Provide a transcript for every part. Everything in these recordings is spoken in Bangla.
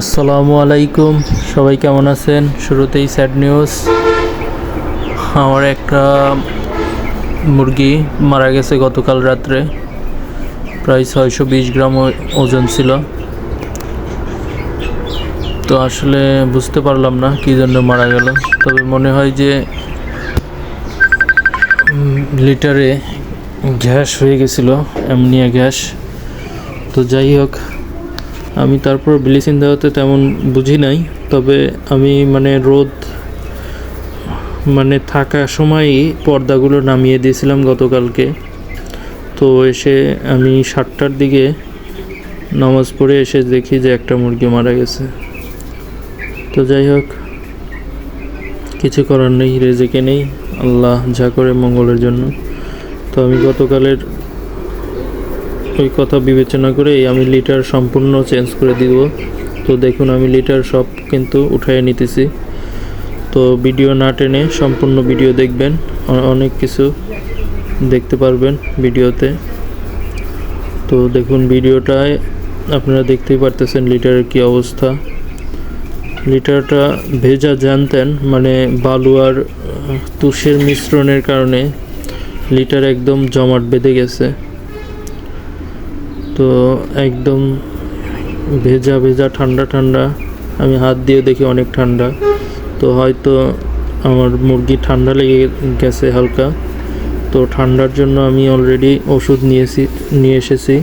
আসসালামু আলাইকুম। সবাই কেমন আছেন? শুরুতেই স্যাড নিউজ আমার একটা মুরগি মারা গেছে গতকাল রাত্রে। প্রায় ছয়শো বিশ গ্রাম ওজন ছিল। তো আসলে বুঝতে পারলাম না কী জন্য মারা গেল। তবে মনে হয় যে লিটারে গ্যাস হয়ে গেছিল, অ্যামনিয়া গ্যাস। তো যাই হোক আমি তারপর ব্লিচিং দেওয়াতে তেমন বুঝি নাই, তবে আমি মানে রোদ মানে থাকা সময়ই পর্দাগুলো নামিয়ে দিয়েছিলাম গতকালকে। তো এসে আমি সাতটার দিকে নামাজ পড়ে এসে দেখি যে একটা মুরগি মারা গেছে। তো যাই হোক, কিছু করার নেই, রেজেকে নেই, আল্লাহ যা করে মঙ্গলের জন্য। তো আমি গতকালের ওই কথা বিবেচনা করেই আমি লিটার সম্পূর্ণ চেঞ্জ করে দিব। তো দেখুন, আমি লিটার সব কিন্তু উঠাই নিতেছি। তো ভিডিও না টেনে সম্পূর্ণ ভিডিও দেখবেন। অনেক কিছু দেখতে পারবেন ভিডিওতে তো দেখুন ভিডিওটায় আপনারা দেখতেই পারতেছেন লিটারের কি অবস্থা। লিটারটা ভেজা জানতেন মানে বালু আর তুষের মিশ্রণের কারণে লিটার একদম জমাট বেঁধে গেছে। তো একদম ভেজা ভেজা, ঠান্ডা ঠান্ডা। আমি হাত দিয়ে দেখি অনেক ঠান্ডা। তো হয়তো আমার মুরগি ঠান্ডা লেগে গেছে হালকা। তো ঠান্ডার জন্য আমি অলরেডি ওষুধ নিয়েছি, নিয়ে এসেছি।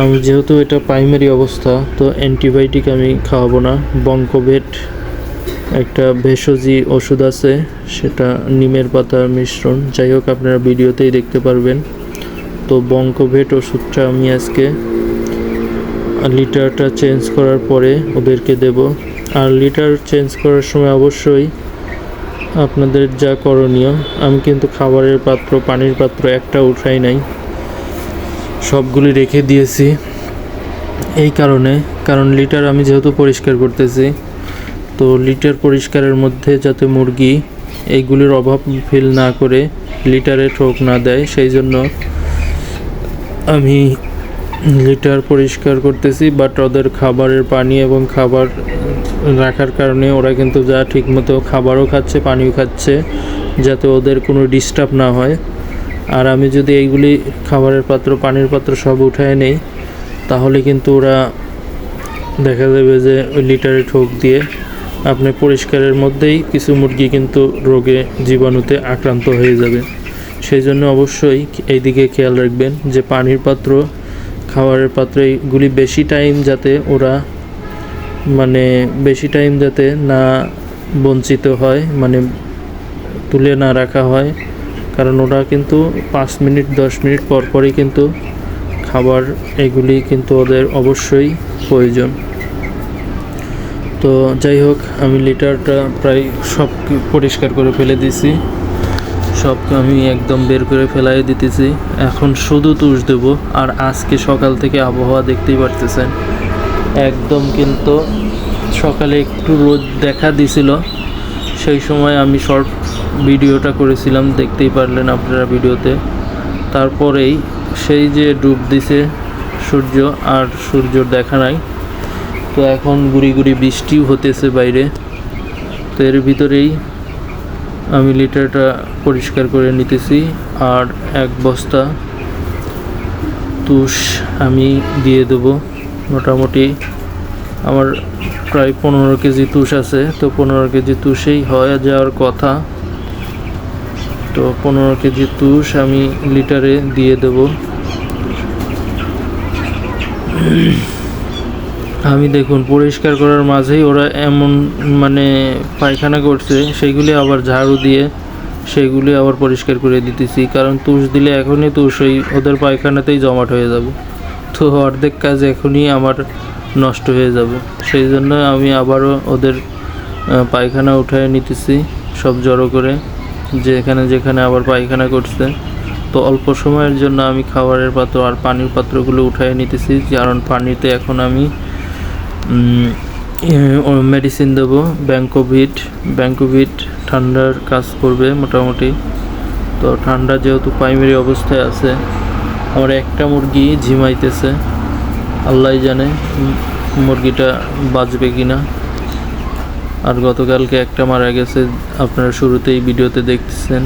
আমি যেহেতু এটা প্রাইমারি অবস্থা, তো অ্যান্টিবায়োটিক আমি খাওয়াবো না। বঙ্কভেট একটা ভেষজি ওষুধ আছে, সেটা নিমের পাতার মিশ্রণ। যাই হোক, আপনারা ভিডিওতেই দেখতে পারবেন। তো বঙ্কভেট ওষুধটা আমি আজকে লিটারটা চেঞ্জ করার পরে ওদেরকে দেব। আর লিটার চেঞ্জ করার সময় অবশ্যই আপনাদের যা করণীয়, আমি কিন্তু খাবারের পাত্র, পানির পাত্র একটা উঠাই নাই। সবগুলি রেখে দিয়েছি এই কারণে, কারণ লিটার আমি যেহেতু পরিষ্কার করতেছি, তো লিটার পরিষ্কারের মধ্যে যাতে মুরগি এইগুলির অভাব ফিল না করে লিটারে ঠোক না দেয়, সেই জন্য আমি লিটার পরিষ্কার করতেছি বাট ওদের খাবারের পানি এবং খাবার রাখার কারণে ওরা কিন্তু যা ঠিকমতো খাবারও খাচ্ছে, পানিও খাচ্ছে, যাতে ওদের কোনো ডিস্টার্ব না হয়। আর আমি যদি এইগুলি খাবারের পাত্র, পানির পাত্র সব উঠায় নেই, তাহলে কিন্তু ওরা দেখা যাবে যে ওই লিটারে ঠোক দিয়ে আপনি পরিষ্কারের মধ্যেই কিছু মুরগি কিন্তু রোগে জীবাণুতে আক্রান্ত হয়ে যাবে। সেই জন্য অবশ্যই এই দিকে খেয়াল রাখবেন যে পানির পাত্র, খাবারের পাত্র এইগুলি বেশি টাইম যাতে ওরা মানে বেশি টাইম যাতে না বঞ্চিত হয় মানে তুলে না রাখা হয়। কারণ ওরা কিন্তু পাঁচ মিনিট, দশ মিনিট পর পরই কিন্তু খাবার এগুলি কিন্তু ওদের অবশ্যই প্রয়োজন। তো যাই হোক, আমি লিটারটা প্রায় সব পরিষ্কার করে ফেলে দিছি। সব আমি একদম বের করে ফেলাই দিতেছি। এখন শুধু তুষ দেব আর আজকে সকাল থেকে আবহাওয়া দেখতেই পারতেছেন। একদম কিন্তু সকালে একটু রোদ দেখা দিছিল। সেই সময় আমি শর্ট ভিডিওটা করেছিলাম, দেখতেই পারলেন আপনারা ভিডিওতে। তারপরেই সেই যে ডুব দিছে সূর্য আর সূর্যর দেখা নাই। তো এখন গুড়ি গুড়ি বৃষ্টিও হতেছে বাইরে। তো এর ভিতরেই আমি লিটারটা পরিষ্কার করে নিতেছি আর এক বস্তা তুষ আমি দিয়ে দেবো। মোটামুটি আমার প্রায় পনেরো কেজি তুষ আছে, তো পনেরো কেজি তুষেই হয়ে যাওয়ার কথা। তো পনেরো কেজি তুষ আমি লিটারে দিয়ে দেবো। আমি দেখুন, পরিষ্কার করার মাঝেই ওরা এমন মানে পায়খানা করছে সেইগুলি আবার ঝাড়ু দিয়ে সেগুলি আবার পরিষ্কার করে দিতেছি। কারণ তুষ দিলে এখনই তুষ, ওই ওদের পায়খানাতেই জমাট হয়ে যাবে। তো অর্ধেক কাজ এখনই আমার নষ্ট হয়ে যাবে। সেই জন্য আমি আবারও ওদের পায়খানা উঠায় নিতেছি, সব জড়ো করে যেখানে যেখানে আবার পায়খানা করছে। তো অল্প সময়ের জন্য আমি খাবারের পাত্র আর পানির পাত্রগুলো উঠায় নিতেছি, কারণ পানিতে এখন আমি মেডিসিন দেবো ব্যাঙ্কোভিট ব্যাঙ্কোভিট ঠান্ডার কাজ করবে মোটামুটি। তো ঠান্ডা যেহেতু প্রাইমারি অবস্থায় আছে, আমার একটা মুরগি ঝিমাইতেছে আল্লাহ জানে মুরগিটা বাঁচবে কিনা। আর গতকালকে একটা মারা গেছে, আপনারা শুরুতেই ভিডিওতে দেখতেছেন।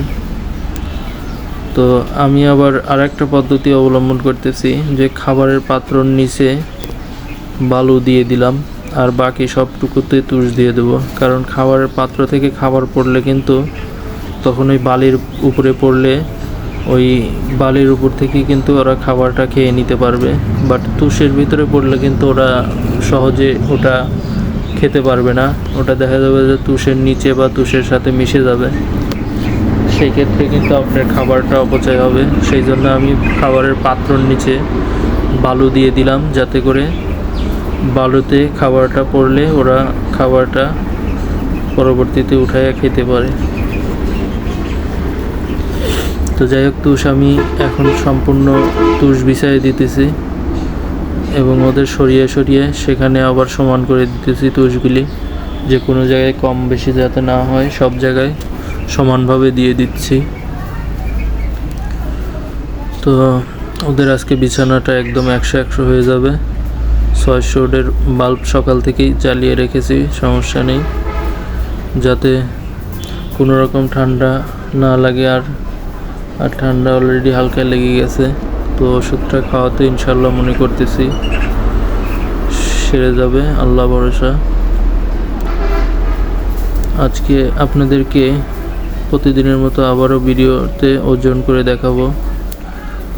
তো আমি আবার আরেকটা পদ্ধতি অবলম্বন করতেছি, যে খাবারের পাত্রর নিচে বালু দিয়ে দিলাম, আর বাকি সবটুকুতে তুষ দিয়ে দেবো। কারণ খাবারের পাত্র থেকে খাবার পড়লে কিন্তু তখন ওই বালির উপরে পড়লে ওই বালির উপর থেকে কিন্তু ওরা খাবারটা খেয়ে নিতে পারবে। বাট তুষের ভিতরে পড়লে কিন্তু ওরা সহজে ওটা খেতে পারবে না। ওটা দেখা যাবে যে তুষের নিচে বা তুষের সাথে মিশে যাবে। সেই ক্ষেত্রে কিন্তু আপনার খাবারটা অপচয় হবে। সেই জন্য আমি খাবারের পাত্রর নিচে বালু দিয়ে দিলাম যাতে করে বালুতে খাবারটা পড়লে ওরা খাবারটা পরবর্তীতে উঠাইয়া খেতে পারে। তো যাই হোক, তুষ, আমি এখন সম্পূর্ণ তুষ বিছাই দিতেছি এবং ওদের সরিয়ে সরিয়ে সেখানে আবার সমান করে দিতেছি তুষগুলি। যে কোনো জায়গায় কম বেশি যাতে না হয়, সব জায়গায় সমানভাবে দিয়ে দিচ্ছি। তো ওদের আজকে বিছানাটা একদম একশো একশো হয়ে যাবে। ছয়শো ওডের বাল্ব সকাল থেকেই জ্বালিয়ে রেখেছি, সমস্যা নেই। যাতে কোনো রকম ঠান্ডা না লাগে আর আর ঠান্ডা অলরেডি হালকা লেগে গেছে। তো ওষুধটা খাওয়াতে ইনশাল্লাহ মনে করতেছি সেরে যাবে, আল্লাহ ভরসা। আজকে আপনাদেরকে প্রতিদিনের মতো আবারও ভিডিওতে ওজন করে দেখাবো।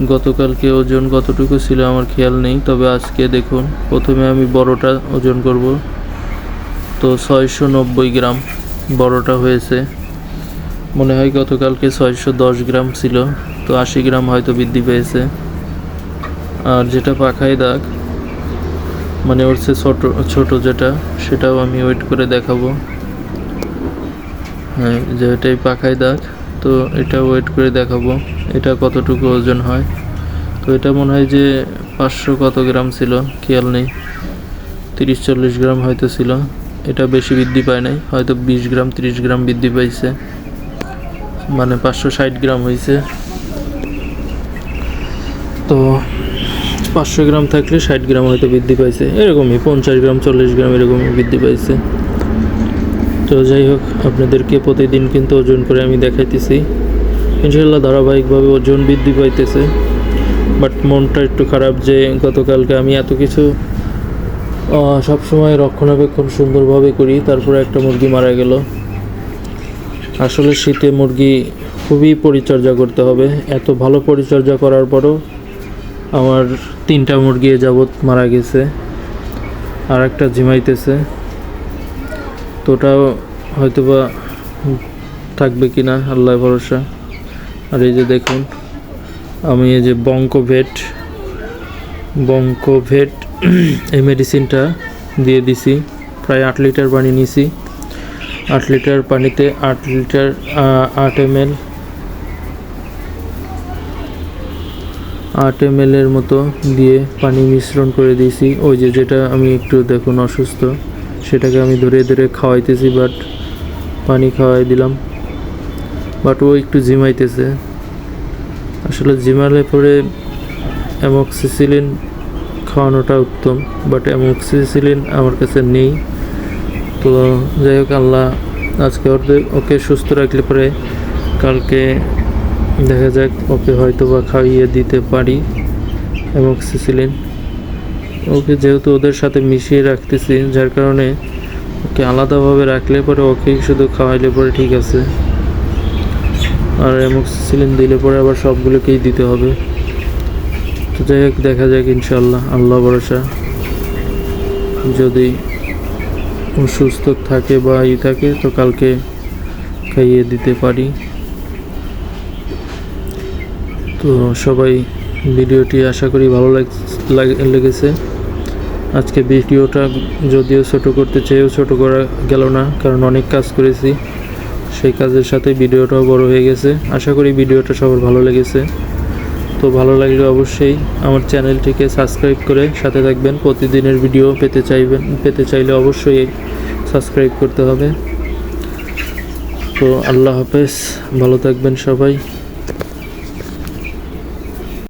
গতকালকে ওজন কতটুকু ছিল আমার খেয়াল নেই, তবে আজকে দেখুন, প্রথমে আমি বড়টা ওজন করব। তো ছয়শো নব্বই গ্রাম বড়টা হয়েছে। মনে হয় গতকালকে ছয়শো দশ গ্রাম ছিল, তো আশি গ্রাম হয়তো বৃদ্ধি পেয়েছে। আর যেটা পাখায় দাগ মানে ওর চেয়ে ছোটো ছোটো যেটা, সেটাও আমি ওয়েট করে দেখাবো। হ্যাঁ যেটাই পাখায় দাগ তো এটা ওয়েট করে দেখাবো। এটা কতটুকু ওজন হয়? তো এটা মনে হয় যে পাঁচশো কত গ্রাম ছিল, খেয়াল নেই। তিরিশ চল্লিশ গ্রাম হয়তো ছিল। এটা বেশি বৃদ্ধি পায় নাই, হয়তো বিশ গ্রাম, তিরিশ গ্রাম বৃদ্ধি পাইছে। মানে পাঁচশো ষাট গ্রাম হয়েছে তো পাঁচশো গ্রাম থাকলে ষাট গ্রাম হয়তো বৃদ্ধি পাইছে। এরকমই, পঞ্চাশ গ্রাম, চল্লিশ গ্রাম এরকমই বৃদ্ধি পাইছে। তো যাই হোক, আপনাদেরকে প্রতিদিন কিন্তু ওজন করে আমি দেখাইতেছি। ইনশাল্লাহ ধারাবাহিকভাবে ওজন বৃদ্ধি পাইতেছে। বাট মনটা একটু খারাপ যে গতকালকে আমি এত কিছু সবসময় রক্ষণাবেক্ষণ সুন্দরভাবে করি, তারপরে একটা মুরগি মারা গেল। আসলে শীতে মুরগি খুবই পরিচর্যা করতে হবে। এত ভালো পরিচর্যা করার পরও আমার তিনটা মুরগি যাবৎ মারা গেছে। আর একটা ঝিমাইতেছে। তো ওটাও হয়তো বা থাকবে কি না আল্লাহ ভরসা। আর এই যে দেখুন, আমি এই যে বঙ্কভেট বঙ্কভেট এই মেডিসিনটা দিয়ে দিছি। প্রায় আট লিটার পানি নিছি। আট লিটার পানিতে আট লিটার আট এম এল, আট এম এর মতো দিয়ে পানি মিশ্রণ করে দিয়েছি। ওই যে যেটা আমি একটু দেখুন অসুস্থ। সেটাকে আমি ধরে ধরে খাওয়াইতেছি বাট পানি খাওয়াই দিলাম। বাট ও একটু জিমাইতেছে। আসলে জিমালে পরে অ্যামক্সিসিলিন খাওয়ানোটা উত্তম বাট অ্যামক্সিসিলিন আমার কাছে নেই। তো যাই হোক, আল্লাহ আজকে ওকে সুস্থ রাখলে পরে কালকে দেখা যাক ওকে হয়তো বা খাইয়ে দিতে পারি অ্যামক্সিসিলিন। ওকে যেহেতু ওদের সাথে মিশিয়ে রাখতেছি, যার কারণে ওকে আলাদাভাবে রাখলে পরে ওকে শুধু খাওয়াইলে পরে ঠিক আছে। আর অ্যামক্সিসিলিন দিলে পরে আবার সবগুলোকেই দিতে হবে। তো যাই হোক, দেখা যাক ইনশাল্লাহ আল্লাহ ভরসা। যদি সুস্থ থাকে বা ই থাকে, তো কালকে খাইয়ে দিতে পারি। তো সবাই ভিডিওটি আশা করি ভালো লাগ- লাগ- লেগেছে। আজকে ভিডিওটা যদিও ছোট করতে চেয়েও ছোট করা গেল না, কারণ অনেক কাজ করেছি। সেই কাজের সাথে ভিডিওটাও বড় হয়ে গেছে। আশা করি ভিডিওটা সবার ভালো লেগেছে। তো ভালো লাগলে অবশ্যই আমার চ্যানেলটিকে সাবস্ক্রাইব করে সাথে থাকবেন। প্রতিদিনের ভিডিও পেতে চাইবেন, পেতে চাইলে অবশ্যই সাবস্ক্রাইব করতে হবে। তো আল্লাহ হাফেজ, ভালো থাকবেন সবাই।